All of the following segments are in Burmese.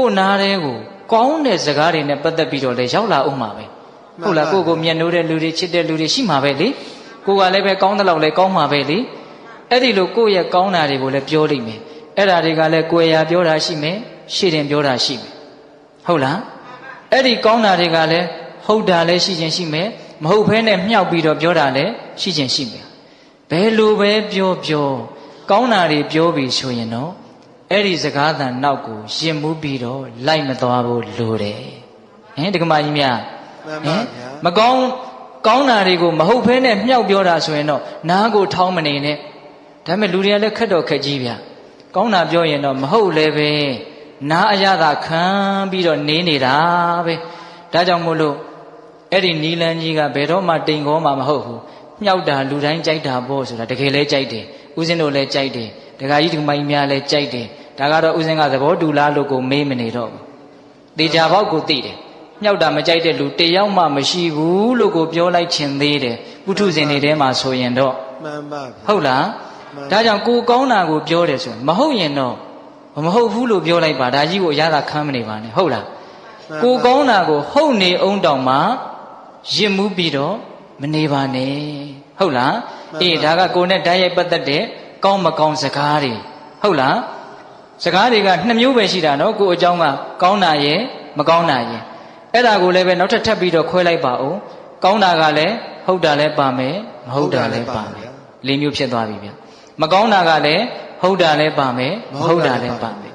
ကိုနားတဲ့ကိုကောင်းတဲ့စကားတွေနဲ့ပတ်သက်ပြီးတော့လေရောက်လာအောင်မှာပဲဟုတ်လားကိုကိုမျက်နှိုးတဲ့လူတွေချစ်တဲ့လူတွေရှိမှာပဲလေကိုကလည်းပဲကောင်းတဲ့လောက်လည်းကောင်းမှာပဲလေအဲ့ဒီလိုကိုယ့်ရဲ့ကောင်းတာတွေကိုလည်းပြောလိမ့်မယ်အဲ့ဒါတွေကလည်းကိုယ်ရာပြောတာရှိမယ်ရှေ့တင်ပြောတာရှိမယ်ဟုတ်လားအဲ့ဒီကောင်းတာတွေကလည်းဟုတ်တာလည်းရှိခြင်းရှိမယ်မဟုတ်ဘဲနဲ့မြှောက်ပြီးတော့ပြောတာလည်းရှိခြင်းရှိမယ်ဘယ်လိုပဲပြောပြောကောင်းတာတွေပြောပြီးဆိုရင်တော့ အဲ့ဒီစကားသံနောက်ကိုရင်မှုပြီးတော့လိုက်မသွားဖို့လိုတယ်ဟင်ဒကမကြီးများမှန်ပါဗျာမကောင်းကောင်းတာတွေကိုမဟုတ်ဘဲနဲ့မြှောက်ပြောတာဆိုရင်တော့နားကိုထောင်းမနေနဲ့ဒါပေမဲ့လူတွေကလည်းခက်တော့ခက်ကြီးဗျာကောင်းတာပြောရင်တော့မဟုတ်လည်းပဲနားအရသာခံပြီးတော့နေနေတာပဲဒါကြောင့်မို့လို့အဲ့ဒီနီလန်းကြီးကဘယ်တော့မှတိမ်ခေါ်မှမဟုတ်ဘူးမြှောက်တာလူတိုင်းကြိုက်တာပေါ့ဆိုတာတကယ်လဲကြိုက်တယ်ဦးဇင်းတို့လည်းကြိုက်တယ်ဒကာကြီးဒကာမကြီးများလည်းကြိုက်တယ် ဒါကတော့ဦးဇင်းကသဘောတူလားလို့ကိုမေးမနေတော့ဘူးတေချာပေါက်ကိုသိတယ်မြောက်တာမကြိုက်တဲ့လူတယောက်မှမရှိဘူးလို့ကိုပြောလိုက်ခြင်းသေးတယ်ပုထုဇဉ်တွေထဲမှာဆိုရင်တော့မှန်ပါဗျာဟုတ်လားမှန်ဒါကြောင့်ကိုကောင်းတာကိုပြောတယ်ဆိုရင်မဟုတ်ရင်တော့မဟုတ်ဘူးလို့ပြောလိုက်ပါဒါကြီးကိုအရသာခံမနေပါနဲ့ဟုတ်လားကိုကောင်းတာကို ဟုတ်နေအောင်တောင်မှရစ်မှုပြီးတော့မနေပါနဲ့ဟုတ်လားအေးဒါကကိုနဲ့ဓာတ်ရိုက်ပတ်သက်တဲ့ကောင်းမကောင်းစကားတွေဟုတ်လား စကားတွေကနှစ်မျိုးပဲရှိတာနော်ကိုယ်အကြောင်းကကောင်းတာရင်မကောင်းတာရင်အဲ့ဒါကိုလည်းပဲနောက်ထပ်ထပ်ပြီးတော့ခွဲလိုက်ပါဦးကောင်းတာကလည်းဟုတ်တာလည်းပါမယ်မဟုတ်တာလည်းပါမယ်လေးမျိုးဖြစ်သွားပြီဗျမကောင်းတာကလည်းဟုတ်တာလည်းပါမယ်မဟုတ်တာလည်းပါမယ်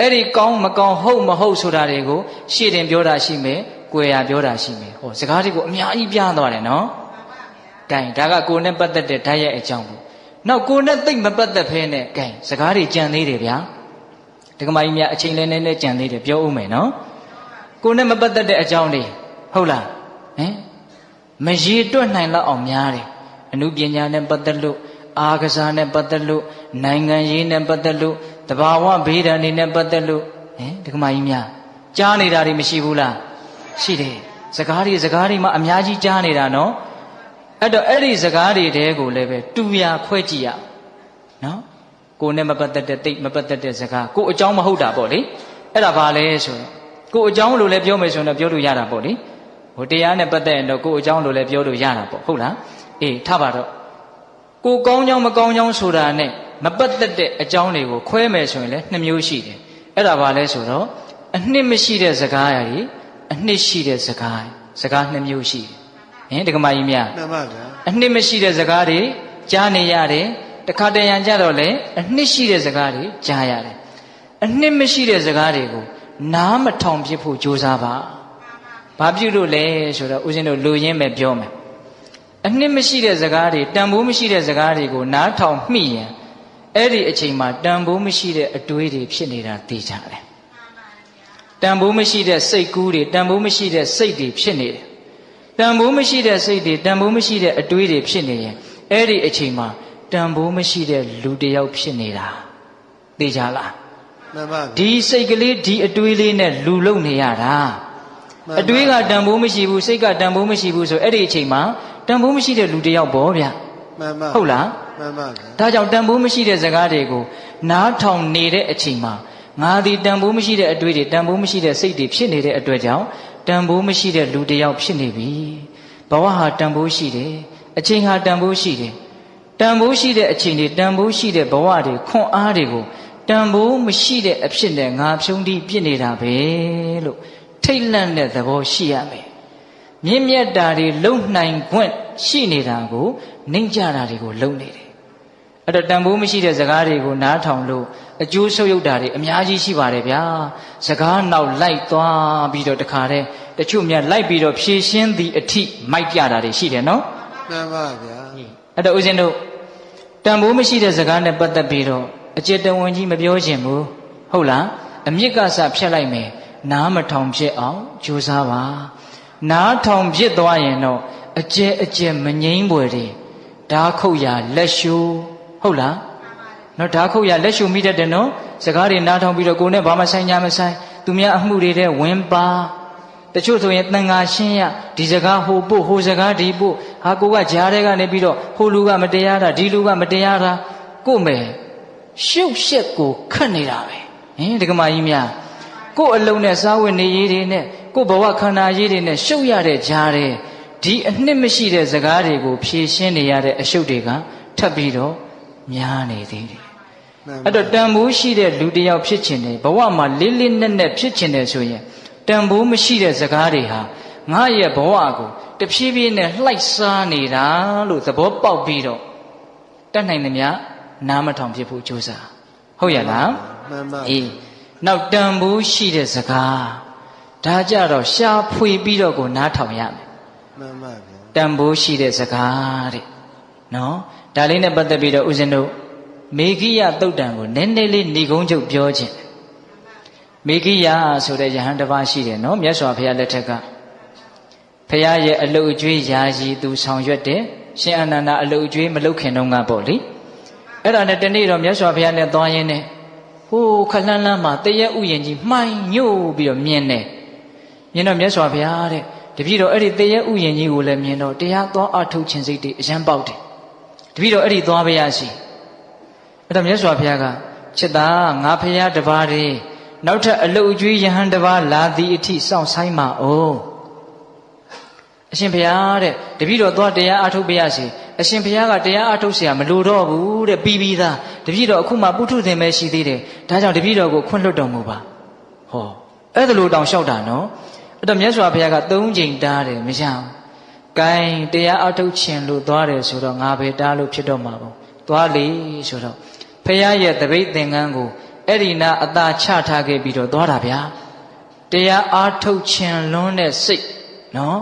အဲ့ဒီကောင်းမကောင်းဟုတ်မဟုတ်ဆိုတာတွေကိုရှေ့တင်ပြောတာရှိမယ်ကိုယ်ရာပြောတာရှိမယ်ဟောစကားတွေကိုအများကြီးပြသွားတယ်နော်တိုင်ဒါကကိုယ်နဲ့ပတ်သက်တဲ့ဓာတ်ရဲ့အကြောင်းဘူးနောက်ကိုယ်နဲ့သိမ့်မပတ်သက်ဖဲနဲ့ gain စကားတွေကြံသေးတယ်ဗျာ ဒကမကြီးများအချိန်လဲနေနဲ့ကြံသေးတယ်ပြောဦးမယ်နော်ကိုယ်နဲ့မပတ်သက်တဲ့အကြောင်းတွေဟုတ်လားဟင်မရေတွက်နိုင်တော့အောင်များတယ်အမှုပညာနဲ့ပတ်သက်လို့အာကစားနဲ့ပတ်သက်လို့နိုင်ငံရေးနဲ့ပတ်သက်လို့တဘာဝဘေးဒဏ်တွေနဲ့ပတ်သက်လို့ဟင်ဒကမကြီးများကြားနေတာတွေမရှိဘူးလားရှိတယ်စကားတွေစကားတွေမှအများကြီးကြားနေတာနော်အဲ့တော့အဲ့ဒီစကားတွေတဲကိုလည်းပဲတူရာခွဲကြည့်ရအောင်နော် ကိုယ်နဲ့မပတ်သက်တဲ့တိတ်မပတ်သက်တဲ့စကားကိုယ်အကြောင်းမဟုတ်တာပေါ့လေအဲ့ဒါဘာလဲဆိုရင်ကိုယ်အကြောင်းလို့လည်းပြောမယ်ဆိုရင်တော့ပြောလို့ရတာပေါ့လေဟိုတရားနဲ့ပတ်သက်ရင်တော့ကိုယ်အကြောင်းလို့လည်းပြောလို့ရတာပေါ့ဟုတ်လားအေးထားပါတော့ကိုယ်ကောင်းကြောင်းမကောင်းကြောင်းဆိုတာနဲ့မပတ်သက်တဲ့အကြောင်းတွေကိုခွဲမယ်ဆိုရင်လည်းနှစ်မျိုးရှိတယ်အဲ့ဒါဘာလဲဆိုတော့အနှစ်မရှိတဲ့စကားရာကြီးအနှစ်ရှိတဲ့စကားစကားနှစ်မျိုးရှိတယ်ဟင်ဒကမကြီးများမှန်ပါဗျာအနှစ်မရှိတဲ့စကားတွေကြားနေရတယ် တခါတရံကြတော့လေအနှစ်ရှိတဲ့စကားတွေကြားရတယ်အနှစ်မရှိတဲ့စကားတွေကိုနားမထောင်ဖြစ်ဖို့ကြိုးစားပါဘာပြုလို့လဲဆိုတော့ဦးဇင်းတို့လူရင်းပဲပြောမယ်အနှစ်မရှိတဲ့စကားတွေတန်ဖိုးမရှိတဲ့စကားတွေကိုနားထောင်မိရင်အဲ့ဒီအချိန်မှာတန်ဖိုးမရှိတဲ့အတွေးတွေဖြစ်နေတာသိကြတယ်တန်ဖိုးမရှိတဲ့စိတ်ကူးတွေတန်ဖိုးမရှိတဲ့စိတ်တွေဖြစ်နေတယ်တန်ဖိုးမရှိတဲ့စိတ်တွေတန်ဖိုးမရှိတဲ့အတွေးတွေဖြစ်နေရင်အဲ့ဒီအချိန်မှာ တန်ဖိုးမရှိတဲ့လူတစ်ယောက်ဖြစ်နေတာသိကြလားမှန်ပါဗျာဒီစိတ်ကလေးဒီအတွေးလေးနဲ့လူလုံနေရတာမှန်ပါအတွေးကတန်ဖိုးမရှိဘူးစိတ်ကတန်ဖိုးမရှိဘူးဆိုအဲ့ဒီအချိန်မှာတန်ဖိုးမရှိတဲ့လူတစ်ယောက်ပေါ့ဗျမှန်ပါဟုတ်လားမှန်ပါဗျာဒါကြောင့်တန်ဖိုးမရှိတဲ့စကားတွေကိုနားထောင်နေတဲ့အချိန်မှာငါဒီတန်ဖိုးမရှိတဲ့အတွေးတွေတန်ဖိုးမရှိတဲ့စိတ်တွေဖြစ်နေတဲ့အတွက်ကြောင့်တန်ဖိုးမရှိတဲ့လူတစ်ယောက်ဖြစ်နေပြီဘဝဟာတန်ဖိုးရှိတယ်အချိန်ဟာတန်ဖိုးရှိတယ် တန်ဖိုးရှိတဲ့အချိန်တွေတန်ဖိုးရှိတဲ့ဘဝတွေခွန်အားတွေကိုတန်ဖိုးမရှိတဲ့အဖြစ်နဲ့ငါဖြုံးတိပြစ်နေတာပဲလို့ထိတ်လန့်တဲ့သဘောရှိရမယ်မြင့်မြတ်တာတွေလုံနိုင်ခွင့်ရှိနေတာကိုနှိမ့်ကြတာတွေကိုလုံနေတယ်အဲ့တော့တန်ဖိုးမရှိတဲ့စကားတွေကိုနားထောင်လို့အကျိုးဆုပ်ယုတ်တာတွေအများကြီးရှိပါတယ်ဗျာစကားနောက်လိုက်သွားပြီးတော့တခါတည်းတချို့မြတ်လိုက်ပြီးတော့ဖြည့်ရှင်းသည့်အထိမိုက်ပြတာတွေရှိတယ်နော်မှန်ပါဗျာအဲ့တော့ဦးဇင်းတို့ တန်ဖိုးမရှိတဲ့စကားနဲ့ပတ်သက်ပြီးတော့အจิตတဝင်ကြီးမပြောခြင်းဘူးဟုတ်လားအမြစ်ကစဖြတ်လိုက်မယ်နားမထောင်ဖြစ်အောင်ကြိုးစားပါနားထောင်ဖြစ်သွားရင်တော့အကျဲအကျဲမငိမ့်ပွယ်တွေဓာခုတ်ရလက်ရှူဟုတ်လားနော်ဓာခုတ်ရလက်ရှုမိတတ်တယ်နော်စကားတွေနားထောင်ပြီးတော့ကိုယ်နဲ့ဘာမှဆိုင်ညာမဆိုင်သူများအမှုတွေတဲ့ဝင်ပါ တချို့ဆိုရင်တန်ဃာရှင်းရဒီစကားဟိုပို့ဟိုစကားဒီပို့ဟာကိုကကြားတဲ့ကနေပြီးတော့ဟိုလူကမတရားတာဒီလူကမတရားတာကို့မယ်ရှုပ်ရှက်ကိုခတ်နေတာပဲဟင်ဒကမာကြီးများကိုယ်အလုံးနဲ့စားဝတ်နေရေးတွေနဲ့ကိုယ်ဘဝခန္ဓာရေးတွေနဲ့ရှုပ်ရတဲ့ကြားတဲ့ဒီအနှစ်မရှိတဲ့ဇကားတွေကိုဖြည့်ရှင်းနေရတဲ့အရှုပ်တွေကထပ်ပြီးတော့များနေသေးတယ်မှန်ပါအဲ့တော့တန်ဖိုးရှိတဲ့လူတစ်ယောက်ဖြစ်ခြင်းတယ်ဘဝမှာလေးလေးနက်နက်ဖြစ်ခြင်းတယ်ဆိုရင် တန်ဖိုးမရှိတဲ့ဇကားတွေဟာငါရဲ့ဘဝကိုတဖြည်းဖြည်းနဲ့လှိုက်စားနေတာလို့သဘောပေါက်ပြီးတော့တတ်နိုင်သမျှနားမထောင်ဖြစ်ဖို့ကြိုးစားဟုတ်ရလားမှန်ပါအေးနောက်တန်ဖိုးရှိတဲ့ဇကားဒါကြတော့ရှားဖွေပြီးတော့ကိုနားထောင်ရမယ်မှန်ပါဗျာတန်ဖိုးရှိတဲ့စကားတဲ့နော်ဒါလေးနဲ့ပတ်သက်ပြီးတော့ဦးဇင်းတို့မေဂိယတုတ်တံကိုနည်းနည်းလေးဏိကုံးချုပ်ပြောခြင်း မေဂိယဆိုတဲ့ယဟန်တစ်ပါးရှိတယ်နော်မြတ်စွာဘုရားလက်ထက်ကဘုရားရဲ့အလုတ်အကျွေးယာယီသူဆောင်ရွက်တယ်ရှင်အနန္ဒာအလုတ်အကျွေးမလုတ်ခင်တုန်းကပေါ့လေအဲ့ဒါနဲ့တနေ့တော့မြတ်စွာဘုရားနဲ့သွားရင်းနဲ့ဟိုးခလန်းလန်းမှာတရက်ဥယျင်ကြီးမှိုင်းညို့ပြီးတော့မြင်တယ်မြင်တော့မြတ်စွာဘုရားတဲ့တပည့်တော်အဲ့ဒီတရက်ဥယျင်ကြီးကိုလည်းမြင်တော့တရားသွားအထုတ်ခြင်းစိတ်တွေအရန်ပေါက်တယ်တပည့်တော်အဲ့ဒီသွားပါရစီအဲ့တော့မြတ်စွာဘုရားကချစ်သားငါဖရာတပါးတည်း နောက်ထပ်အလုတ်အကျွေးယဟန်တပါးလာသည်အထိစောင့်ဆိုင်ပါအောင်အရှင်ဘုရားတဲ့တပည့်တော်သွားတရားအထုတ်ပါရစီအရှင်ဘုရားကတရားအထုတ်เสียမလိုတော့ဘူးတဲ့ပြီးပြီးသားတပည့်တော်အခုမှပုထုသင်ပဲရှိသေးတယ်ဒါကြောင့်တပည့်တော်ကိုခွင့်လွတ်တော်မူပါဟောအဲ့ဒါလိုတောင်လျှောက်တာနော်အဲ့တော့မြတ်စွာဘုရားကသုံးချိန်တားတယ်မရဘူး။ကဲတရားအထုတ်ခြင်းလို့သွားတယ်ဆိုတော့ငါပဲတားလို့ဖြစ်တော့မှာပေါ့။သွားလေဆိုတော့ဘုရားရဲ့တပိတ်သင်္ကန်းကို အဲ့ဒီနာအသာချထားခဲ့ပြီးတော့သွားတာဗျာ။တရားအားထုတ်ခြင်းလွန်းတဲ့စိတ်နော်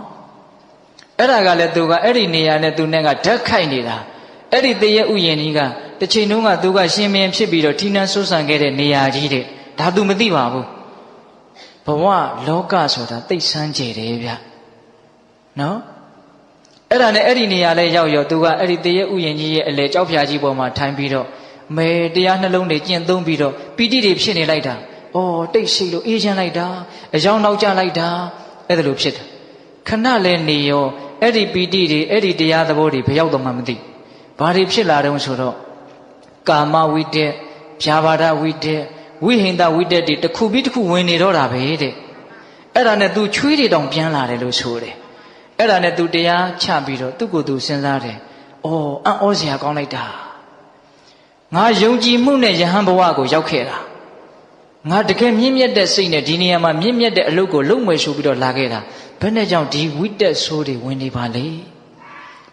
။အဲ့ဒါကလည်းသူကအဲ့ဒီနေရာနဲ့သူနဲ့ကဓာတ်ခိုက်နေတာ။အဲ့ဒီတရေဥယျာဉ်ကြီးကတစ်ချိန်တုန်းကသူကရှင်မင်းဖြစ်ပြီးတော့ထိနှန်းဆွဆန်ခဲ့တဲ့နေရာကြီးတဲ့။ဒါသူမသိပါဘူး။ဘဝလောကဆိုတာသိပ်ဆန်းကျယ်တယ်ဗျနော်အဲ့ဒါနဲ့အဲ့ဒီနေရာလဲရောက်ရောသူကအဲ့ဒီတရေဥယျာဉ်ကြီးရဲ့အလေကြောက်ဖြာကြီးပေါ်မှာထိုင်ပြီးတော့ မဲတရားနှလုံးတွေကျင့်သုံးပြီးတော့ပီတိတွေဖြစ်နေလိုက်တာဩတိတ်ရှိလို့အေးချမ်းလိုက်တာအယောင်နောက်ကျလိုက်တာအဲ့ဒါလိုဖြစ်တာခဏလဲနေရောအဲ့ဒီပီတိတွေအဲ့ဒီတရားသဘောတွေဘယ်ရောက်တော့မှမသိဘာတွေဖြစ်လာတုံးဆိုတော့ကာမဝိတက်ဖြာပါဒဝိတက်ဝိဟိန္ဒဝိတက်တွေတစ်ခုပြီးတစ်ခုဝင်နေတော့တာပဲတဲ့အဲ့ဒါနဲ့ तू ချွေးတွေတောင်ပြန်လာတယ်လို့ဆိုတယ်အဲ့ဒါနဲ့ तू တရားချပြီးတော့သူ့ကိုယ်သူစဉ်းစားတယ်ဩအံ့ဩစရာကောင်းလိုက်တာ ငါယုံကြည်မှုနဲ့ယဟန်ဘဝကိုရောက်ခဲ့တာငါတကယ်မြင့်မြတ်တဲ့စိတ်နဲ့ဒီနေရာမှာမြင့်မြတ်တဲ့အလုပ်ကိုလုပ်မယ်ဆိုပြီးတော့လာခဲ့တာဘယ်နဲ့ကြောင့်ဒီဝိတက်ဆိုးတွေဝင်နေပါလဲ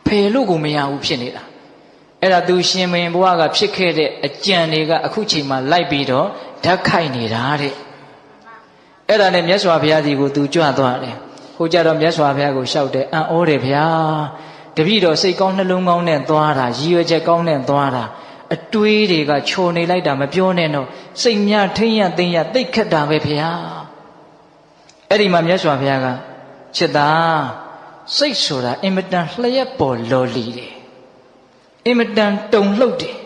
ဖယ်လို့ကိုမရဘူးဖြစ်နေတာအဲ့ဒါသူရှင်မင်းဘဝကဖြစ်ခဲ့တဲ့အကြံတွေကအခုချိန်မှာလိုက်ပြီးတော့ဓာတ်ခိုက်နေတာတဲ့အဲ့ဒါနဲ့မြတ်စွာဘုရားဒီကိုသူကြွသွားတယ်ဟိုကြတော့မြတ်စွာဘုရားကိုလျှောက်တယ်အံ့ဩတယ်ဗျာတပည့်တော်စိတ်ကောင်းနှလုံးကောင်းနဲ့သွားတာရည်ရွယ်ချက်ကောင်းနဲ့သွားတာ အတွေးတွေကခြုံနေလိုက်တာမပြောနဲ့တော့စိတ်များထိမ့်ရသိမ့်ရသိတ်ခက်တာပဲဗျာအဲ့ဒီမှာမြတ်စွာဘုရားကချစ်သားစိတ်ဆိုတာအင်မတန်လျက်ပေါ်လော်လီတယ်အင်မတန်တုံလှုပ်တယ်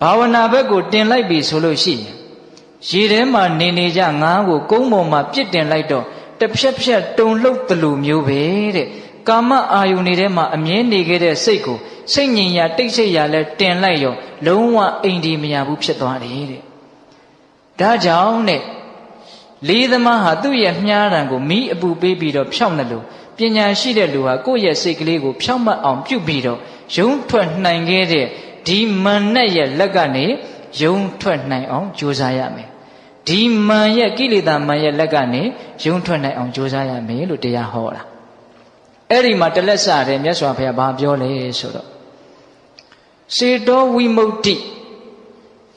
ဘာဝနာဘက်ကိုတင်လိုက်ပြီဆိုလို့ရှိရင်ရေထဲမှာနေနေကြငါးကိုကုန်းပေါ်မှာပြစ်တင်လိုက်တော့တစ်ဖြက်ဖြက်တုံလှုပ်သလိုမျိုးပဲတဲ့ ကာမအာယုန်တွေထဲမှာအမြဲနေခဲ့တဲ့စိတ်ကိုစိတ်ငြိမ်ရာတိတ်ဆိတ်ရာလဲတင်လိုက်ရောလုံးဝအိမ်ဒီမရဘူးဖြစ်သွားတယ်တဲ့ဒါကြောင့်တဲ့လေးသမားဟာသူ့ရဲ့မြားတံကိုမိအပူပေးပြီးတော့ဖြောင်းတယ်လို့ပညာရှိတဲ့လူဟာကိုယ့်ရဲ့စိတ်ကလေးကိုဖြောင်းမတ်အောင်ပြုတ်ပြီးတော့ယုံထွက်နိုင်ခဲ့တဲ့ဒီမန်နဲ့ရဲ့လက်ကနေယုံထွက်နိုင်အောင်ကြိုးစားရမယ်ဒီမန်ရဲ့ကိလေသာမန်ရဲ့လက်ကနေယုံထွက်နိုင်အောင်ကြိုးစားရမယ်လို့တရားဟောတာ အဲ့ဒီမှာတလက်စတဲ့မြတ်စွာဘုရားဘာပြောလဲဆိုတော့စေတောဝိမု ക്തി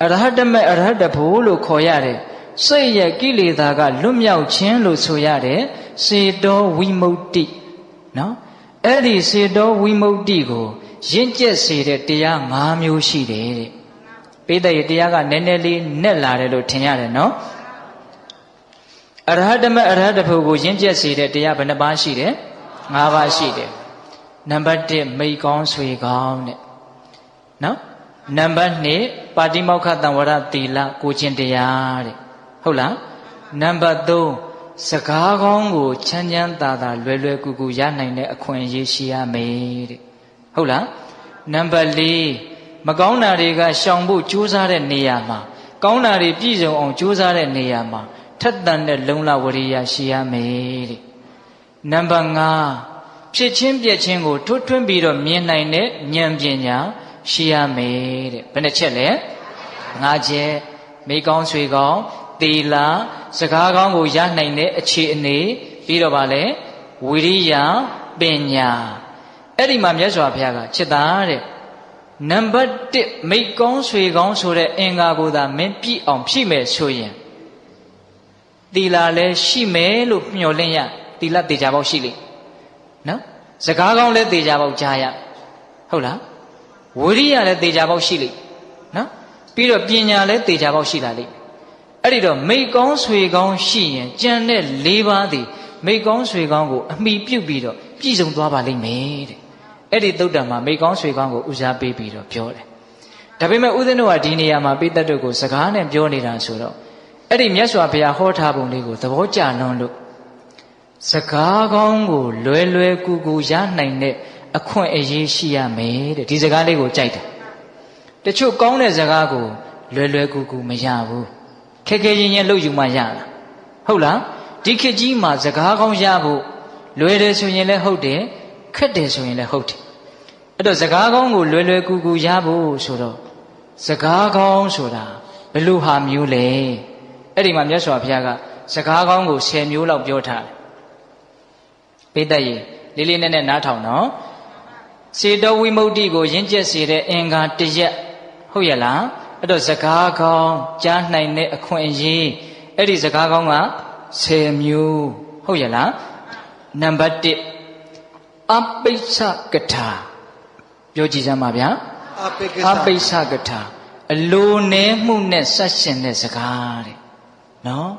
အရဟတမေအရဟတဖို့လို့ခေါ်ရတယ်စိတ်ရဲ့ကိလေသာကလွတ်မြောက်ခြင်းလို့ဆိုရတယ်စေတောဝိမု ക്തി နော်အဲ့ဒီစေတောဝိမု ക്തി ကိုရင့်ကျက်စေတဲ့တရား၅မျိုးရှိတယ်တဲ့ပိဋကရဲ့တရားကနည်းနည်းလေးနဲ့လာတယ်လို့ထင်ရတယ်နော်အရဟတမေအရဟတဖို့ကိုရင့်ကျက်စေတဲ့တရားဘယ်နှပါးရှိတယ် ၅ပါးရှိတယ်နံပါတ်1မိတ်ကောင်းဆွေကောင်းတဲ့နော်နံပါတ်2ပါတိမောက္ခတံဝရသီလကိုချင်းတရားတဲ့ဟုတ်လားနံပါတ်3စကားကောင်းကိုချမ်းချမ်းသာသာလွယ်လွယ်ကူကူရနိုင်တဲ့အခွင့်အရေးရှိရမယ်တဲ့ဟုတ်လားနံပါတ်4မကောင်းတာတွေကရှောင်ဖို့ကြိုးစားတဲ့နေရာမှာကောင်းတာတွေပြည့်စုံအောင်ကြိုးစားတဲ့နေရာမှာဓထက်တန်တဲ့လုံလဝရိယရှိရမယ်တဲ့ နံပါတ်5ဖြစ်ချင်းပြက်ချင်းကိုထွတ်ထွင်းပြီးတော့မြင်နိုင်တဲ့ဉာဏ်ပညာရှိရမယ်တဲ့ဘယ်နှချက်လဲ၅ချက်မိကောင်းဆွေကောင်းတီလာစကားကောင်းကိုရနိုင်တဲ့အခြေအနေပြီးတော့ဗာလဲဝိရိယပညာအဲ့ဒီမှာမြတ်စွာဘုရားကจิตသားတဲ့နံပါတ်1မိကောင်းဆွေကောင်းဆိုတဲ့အင်္ဂါကိုသာမင်းပြည့်အောင်ဖြည့်မယ်ဆိုရင်တီလာလည်းရှိမယ်လို့မျှော်လင့်ရ တီလာတေချာပေါက်ရှိလိမ့်နော်စကားကောင်းလည်းတေချာပေါက်ကြားရဟုတ်လားဝိရိယလည်းတေချာပေါက်ရှိလိမ့်နော်ပြီးတော့ပညာလည်းတေချာပေါက်ရှိလာလိမ့်အဲ့ဒီတော့မိကောင်းဆွေကောင်းရှိရင်ကြံတဲ့၄ပါးသည်မိကောင်းဆွေကောင်းကိုအမိပြုတ်ပြီးတော့ပြည့်စုံသွားပါလိမ့်မယ်တဲ့အဲ့ဒီသုတ်တံမှာမိကောင်းဆွေကောင်းကိုဦးစားပေးပြီးတော့ပြောတယ်ဒါပေမဲ့ဦးဇင်းတို့ကဒီနေရာမှာပိသက်တို့ကိုစကားနဲ့ပြောနေတာဆိုတော့အဲ့ဒီမြတ်စွာဘုရားဟောထားပုံလေးကိုသဘောကျလွန်းလို့ စကားကောင်းကိုလွယ်လွယ်ကူကူရနိုင်တဲ့အခွင့်အရေးရှိရမယ်တဲ့ဒီစကားလေးကိုကြိုက်တယ်တချို့ကောင်းတဲ့စကားကိုလွယ်လွယ်ကူကူမရဘူးခဲခဲရင်ရင်လှုပ်ယူမှရတာဟုတ်လားဒီခေတ်ကြီးမှာစကားကောင်းရဖို့လွယ်တယ်ဆိုရင်လည်းဟုတ်တယ်ခက်တယ်ဆိုရင်လည်းဟုတ်တယ်အဲ့တော့စကားကောင်းကိုလွယ်လွယ်ကူကူရဖို့ဆိုတော့စကားကောင်းဆိုတာဘယ်လိုဟာမျိုးလဲအဲ့ဒီမှာမြတ်စွာဘုရားကစကားကောင်းကို10မျိုးလောက်ပြောထားတယ် ပိတ္တရေလေးလေးနက်နက်နားထောင်နော်စေတောဝိမု ക്തി ကိုရင့်ကျက်စေတဲ့အင်္ဂါတရက်ဟုတ်ရဲ့လားအဲ့တော့စကားကောင်းကြားနိုင်တဲ့အခွင့်အရေးအဲ့ဒီစကားကောင်းက10မျိုးဟုတ်ရဲ့လားနံပါတ်1အပိစ္ဆကထာပြောကြည့်စမ်းပါဗျာအပိကအပိစ္ဆကထာအလိုနဲမှုနဲ့ဆက်ရှင်တဲ့စကားတဲ့နော်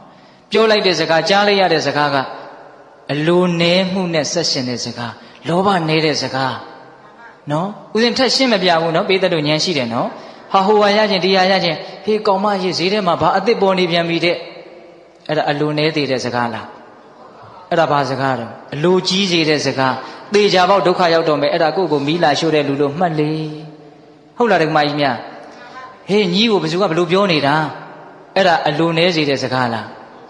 ပြောလိုက်တဲ့စကားကြားလိုက်ရတဲ့စကားက အလိုနဲမှုနဲ့ဆက်ရှင်တဲ့စကားလောဘနေတဲ့စကားနော်ဥစဉ်ထက်ရှင်းမပြဘူးနော်ပေးတဲ့တို့ဉာဏ်ရှိတယ်နော်ဟာဟိုဟာရခြင်းတရားရခြင်းဟေးကောင်မရေးဈေးထဲမှာဘာအစ်စ်ပေါ်နေပြန်ပြီတဲ့အဲ့ဒါအလိုနဲသေးတဲ့စကားလားအဲ့ဒါဘာစကားတော့အလိုကြီးစေတဲ့စကားသေချာပေါက်ဒုက္ခရောက်တော့မယ်အဲ့ဒါကိုယ့်ကိုမီးလာရှို့တဲ့လူလို့မှတ်လေဟုတ်လားဓမ္မကြီးများဟေးညီကိုဘယ်သူကဘယ်လိုပြောနေတာအဲ့ဒါအလိုနဲစေတဲ့စကားလား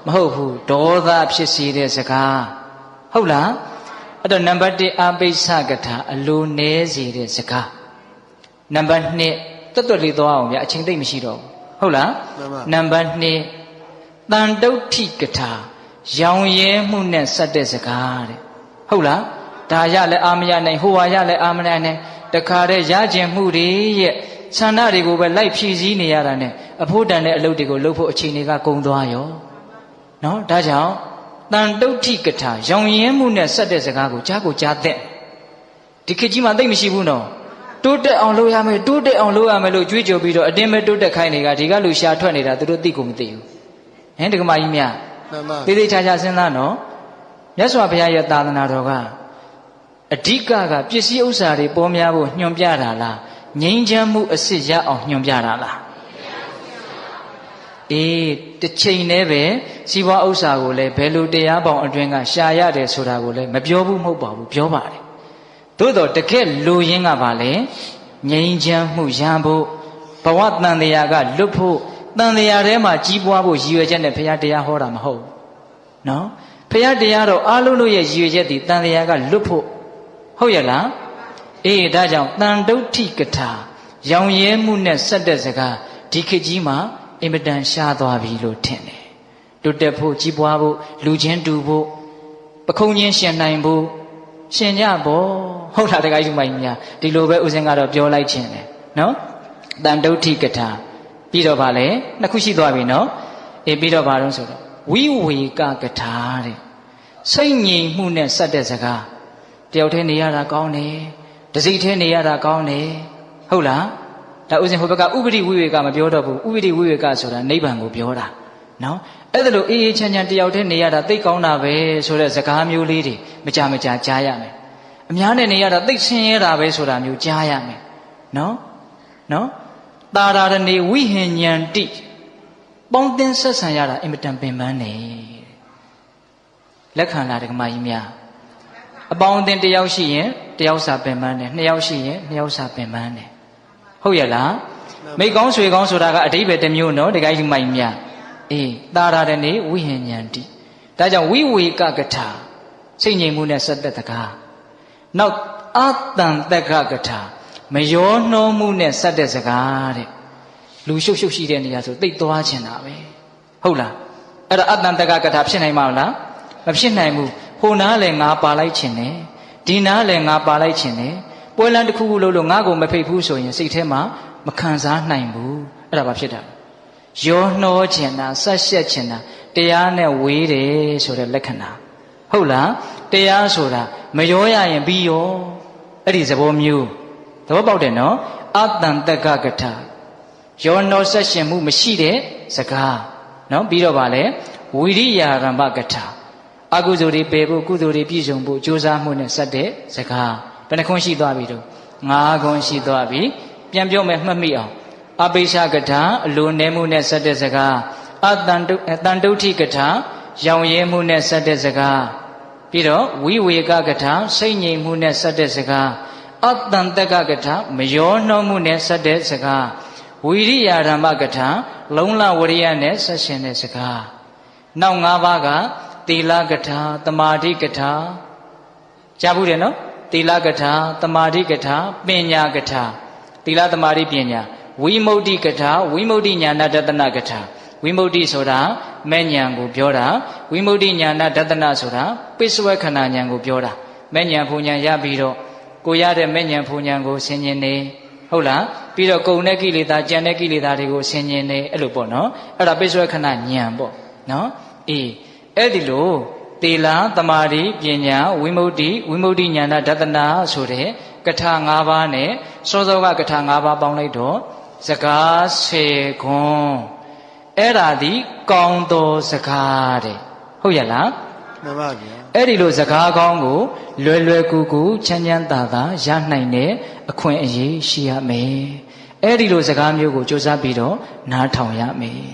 မဟုတ်ဘူးဒေါသဖြစ်စေတဲ့စကား ဟုတ်လားအဲ့တော့နံပါတ်1အပိစ္ဆကထာအလိုနဲစေတဲ့စကားနံပါတ်2တွတ်တွတ်လေးသွားအောင်ဗျာအချိန်သိမ့်မရှိတော့ဘူးဟုတ်လားမှန်ပါနံပါတ်2တန်တုဋ္ဌိကထာရောင်ရဲမှုနဲ့ဆက်တဲ့စကားတဲ့ဟုတ်လားဒါရလည်းအာမရနိုင်ဟိုဟာရလည်းအာမရနိုင်တခါတည်းရကျင်မှုတွေရဲ့ဆန္ဒတွေကိုပဲလိုက်ဖြည့်ဆည်းနေရတာနဲ့အဖို့တန်တဲ့အလုပ်တွေကိုလုပ်ဖို့အချိန်တွေကကုန်သွားရောနော်ဒါကြောင့် တန်တုဋ္ဌိကထာရောင်ရဲမှုနဲ့ဆက်တဲ့စကားကိုကြားကိုကြားတဲ့ဒီခေတ်ကြီးမှာသိမ့်မရှိဘူးနော်တိုးတက်အောင်လုပ်ရမယ်တိုးတက်အောင်လုပ်ရမယ်လို့ကြွေးကြော်ပြီးတော့အတင်းပဲတိုးတက်ခိုင်းနေတာဒီကလူရှာထွက်နေတာသူတို့သိကိုမသိဘူးဟင်ဒကမကြီးများမှန်ပါသေးသေးချာချာစဉ်းစားနော်မြတ်စွာဘုရားရဲ့သာသနာတော်ကအဓိကကပစ္စည်းဥစ္စာတွေပေါ်များဖို့ညွှန်ပြတာလားငြိမ်းချမ်းမှုအစစ်ရအောင်ညွှန်ပြတာလား အေးတစ်ချိန်တည်းပဲစီးပွားဥစ္စာကိုလည်းဘယ်လိုတရားပေါင်းအတွင်းကရှာရတယ်ဆိုတာကိုလည်းမပြောဘူးမဟုတ်ပါဘူးပြောပါတယ်သို့တော့တကယ်လူရင်းကပါလေငြိမ်းချမ်းမှုရန်ဖို့ဘဝတန်တရားကလွတ်ဖို့တန်တရားထဲမှာကြီးပွားဖို့ရည်ရွယ်ချက်နဲ့ဘုရားတရားဟောတာမဟုတ်ဘူးနော်ဘုရားတရားတော်အားလုံးတို့ရဲ့ရည်ရွယ်ချက်ဒီတန်တရားကလွတ်ဖို့ဟုတ်ရဲ့လားအေးဒါကြောင့်တန်တုဋ္ဌိကထာရောင်ရဲမှုနဲ့ဆက်တဲ့စကားဒီခေတ်ကြီးမှာ အင်မတန်ရှားသွားပြီလို့ထင်တယ်တိုးတက်ဖို့ကြီးပွားဖို့လူချင်းတူဖို့ပခုံးချင်းရှင်နိုင်ဖို့ရှင်ကြပေါ့ဟုတ်လားတခါကြီးမိုင်းများဒီလိုပဲဥစဉ်ကတော့ပြောလိုက်ခြင်းတယ်နော်တန်တုဋ္ဌိကထာပြီးတော့ဗာလဲနှစ်ခုရှိသွားပြီနော်အေးပြီးတော့ဗာတော့ဆိုတော့ဝိဝေကကထာတဲ့စိတ်ငြိမ်မှုနဲ့ဆက်တဲ့စကားတယောက်တည်းနေရတာကောင်းတယ်တစိမ့်တည်းနေရတာကောင်းတယ်ဟုတ်လား ဒါဥစဉ်ဟိုဘက်ကဥပဒိဝိဝေကမပြောတော့ဘူးဥပဒိဝိဝေကဆိုတာနိဗ္ဗာန်ကိုပြောတာနော်အဲ့ဒါလို့အေးအေးချမ်းချမ်းတယောက်တည်းနေရတာသိကောင်းတာပဲဆိုတဲ့စကားမျိုးလေးတွေမကြမကြာကြားရမယ်အများနဲ့နေရတာသိဆင်းရဲတာပဲဆိုတာမျိုးကြားရမယ်နော်နော်တာရာရဏေဝိဟဉ္ဉန္တိပေါင်းတင်ဆက်ဆံရတာအင်မတန်ပင်ပန်းနေလက်ခံလာဒကမကြီးများအပေါင်းအသင်းတစ်ယောက်ရှိရင်တစ်ယောက်စာပင်ပန်းတယ်နှစ်ယောက်ရှိရင်နှစ်ယောက်စာပင်ပန်းတယ် ဟုတ်ရဲ့လားမိကောင်းဆွေကောင်းဆိုတာကအတိပ္ပယ်တစ်မျိုးနော်တကယ်ကြီးမိုင်များအေးတာရတဲ့နေဝိဟဉ္ဉန္တိဒါကြောင့်ဝိဝေကကထာစိတ်ငြိမ်မှုနဲ့ဆက်သက်တကားနောက်အတန်တက္ကကထာမယောနှောမှုနဲ့ဆက်တဲ့စကားတဲ့လူရှုပ်ရှုပ်ရှိတဲ့နေရာဆိုတိတ်သွားချင်တာပဲဟုတ်လားအဲ့ဒါအတန်တက္ကကထာဖြစ်နိုင်မှာမလားမဖြစ်နိုင်ဘူးဟိုနားလည်းငါပါလိုက်ချင်တယ်ဒီနားလည်းငါပါလိုက်ချင်တယ် ပွဲလန်းတစ်ခုခုလို့လို့ငါ့ကိုမဖိတ်ဘူးဆိုရင်စိတ်ထဲမှာမခံစားနိုင်ဘူးအဲ့ဒါဘာဖြစ်တာလဲရောနှောချင်တာဆက်ရှက်ချင်တာတရားနဲ့ဝေးတယ်ဆိုတဲ့လက္ခဏာဟုတ်လားတရားဆိုတာမရောရရင်ပြီးရောအဲ့ဒီသဘောမျိုးသဘောပေါက်တယ်နော်အတန်တက္ကကထာရောနှောဆက်ရှင်မှုမရှိတဲ့စကားနော်ပြီးတော့ဗာလဲဝိရိယာရမ္ပကထာအကုသိုလ်တွေပယ်ဖို့ကုသိုလ်တွေပြည့်စုံဖို့ကြိုးစားမှုနဲ့ဆက်တဲ့စကားဘ ယ်နှခွန်းရှိသွားပြီတော့ငါးခွန်းရှိသွားပြီပြန်ပြောမယ်မှတ်မိအောင်အပိရှကထာအလိုနည်းမှုနဲ့ဆက်တဲ့စကားအတန်တုတန်တုဋ္ဌိကထာရောင်ရဲမှုနဲ့ဆက်တဲ့စကားပြီးတော့ဝိဝေကကထာစိတ်ငြိမ်မှုနဲ့ဆက်တဲ့စကားအတန်တက္ကကထာမယောနှောမှုနဲ့ဆက်တဲ့စကားဝိရိယာဓမ္မကထာလုံလဝရိယနဲ့ဆက်ရှင်တဲ့စကားနောက်၅ပါးကသီလကထာတမာတိကထာကြားဘူးတယ်နော် သီလကထာတမာတိကထာပညာကထာသီလတမာတိပညာဝိမု ക്തി ကထာဝိမု ക്തി ညာဏတတနာကထာဝိမု ക്തി ဆိုတာမဲ့ညာကိုပြောတာဝိမု ക്തി ညာဏတတနာဆိုတာပိစဝခဏညာကိုပြောတာမဲ့ညာဖူညာရပြီးတော့ကိုရတဲ့မဲ့ညာဖူညာကိုဆင်ញင်နေဟုတ်လားပြီးတော့ကုံတဲ့ကိလေသာကြံတဲ့ကိလေသာတွေကိုဆင်ញင်နေအဲ့လိုပေါ့နော်အဲ့ဒါပိစဝခဏညာပေါ့နော်အေးအဲ့ဒီလို တေလာတမာတိပညာဝိမု ക്തി ဝိမု ക്തി ညာဏဒသနာဆိုတဲ့ကထာ၅ပါးနဲ့စောစောကကထာ၅ပါးပေါင်းလိုက်တော့စကား10ခွန်းအဲ့ဒါဒီကောင်းသောစကားတဲ့ဟုတ်ရဲ့လား မှန်ပါဗျာ အဲ့ဒီလိုစကားကောင်းကို လွယ်လွယ်ကူကူချမ်းချမ်းသာသာရနိုင်တဲ့အခွင့်အရေးရှိရမယ်အဲ့ဒီလိုစကားမျိုးကိုစ조사ပြီးတော့နားထောင်ရမယ်